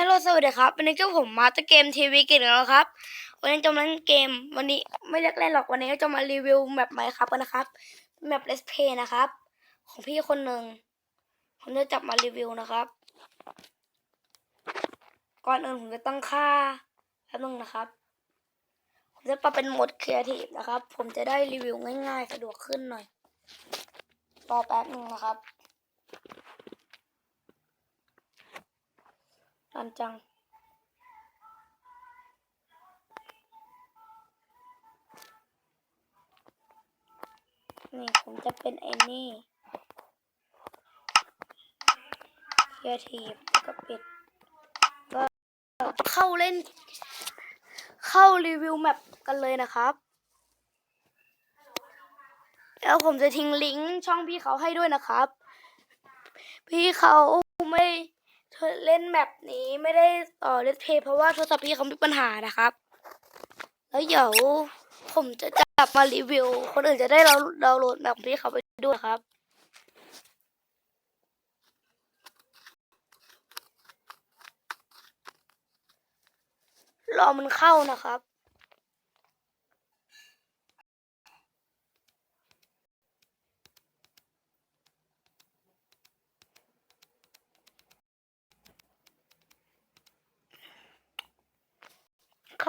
ฮัลโหลสวัสดีครับวันนี้ก็ผมมาจะเกมทีวีกันแล้วครับ วันนี้จะมาเล่นเกมวันนี้ไม่เรียกเล่นหรอกวันนี้ก็จะมารีวิวแมปใหม่ครับกันนะครับแมปเลสเพย์นะครับ ของพี่คนหนึ่งผมจะจับมารีวิวนะครับ ก่อนอื่นผมจะตั้งค่าแป๊บนึงนะครับ ผมจะปรับเป็นโหมดครีเอทีฟนะครับ ผมจะได้รีวิวง่ายๆ สะดวกขึ้นหน่อยรอแป๊บนึงนะครับ อันจัง นี่ผมจะเป็นไอ้นี่ครีเอทีฟก็ปิดก็เข้าเล่น เข้ารีวิวแมปกันเลยนะครับ แล้วผมจะทิ้งลิงก์ช่องพี่เขาให้ด้วยนะครับ พี่เขาไม่ เล่นแบบนี้ไม่ได้ต่อเลสเพย์เพราะว่าโทรศัพท์พี่เขามีปัญหานะครับ แล้วเดี๋ยวผมจะจับมารีวิว คนอื่นจะได้เราดาวน์โหลดแบบพี่เขาไปด้วยครับรอมันเข้านะครับ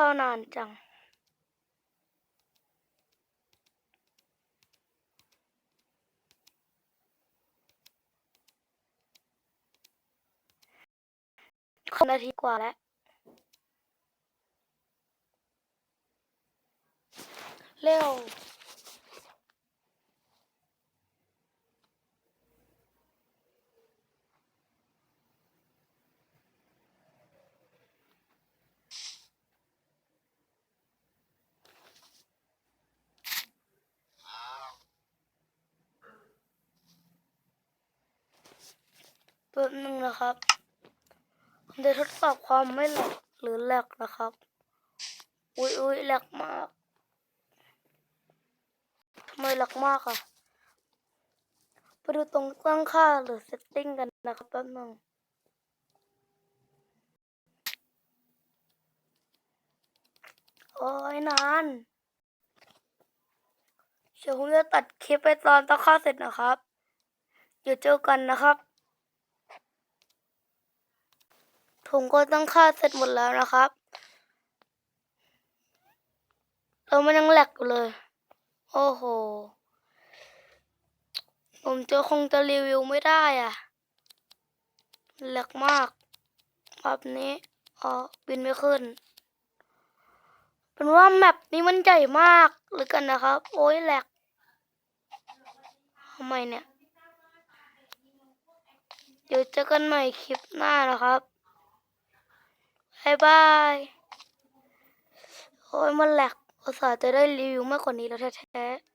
เข้านานจังเข้านาทีกว่าแล้ว เร็ว แป๊บนึงนะครับผมจะทดสอบความไม่หลักหรือแหลกนะครับ อุ้ยอุ้ยแหลกมากทำไมแหลกมากอะไปดูตรงตั้งค่าหรือเซตติ้งกันนะครับแป๊บนึงโอ้ยนานเดี๋ยวผมจะตัดคลิปไปตอนตั้งค่าเสร็จนะครับ เดี๋ยวเจอกันนะครับ ผมก็ตั้งค่าเสร็จหมดแล้วนะครับแล้วมันยังแหลกอยู่เลย โอ้โห ผมจะคงจะรีวิวไม่ได้อะแหลกมากแบบนี้อ๋อบินไม่ขึ้น เป็นว่าแมปนี้มันใหญ่มากหรือกันนะครับ โอ้ยแหลกทำไมเนี่ย เดี๋ยวเจอกันใหม่คลิปหน้านะครับ บายบายโอ้ยมันแหลกภาษาจะได้รีวิวมากกว่านี้แล้วแท้ๆ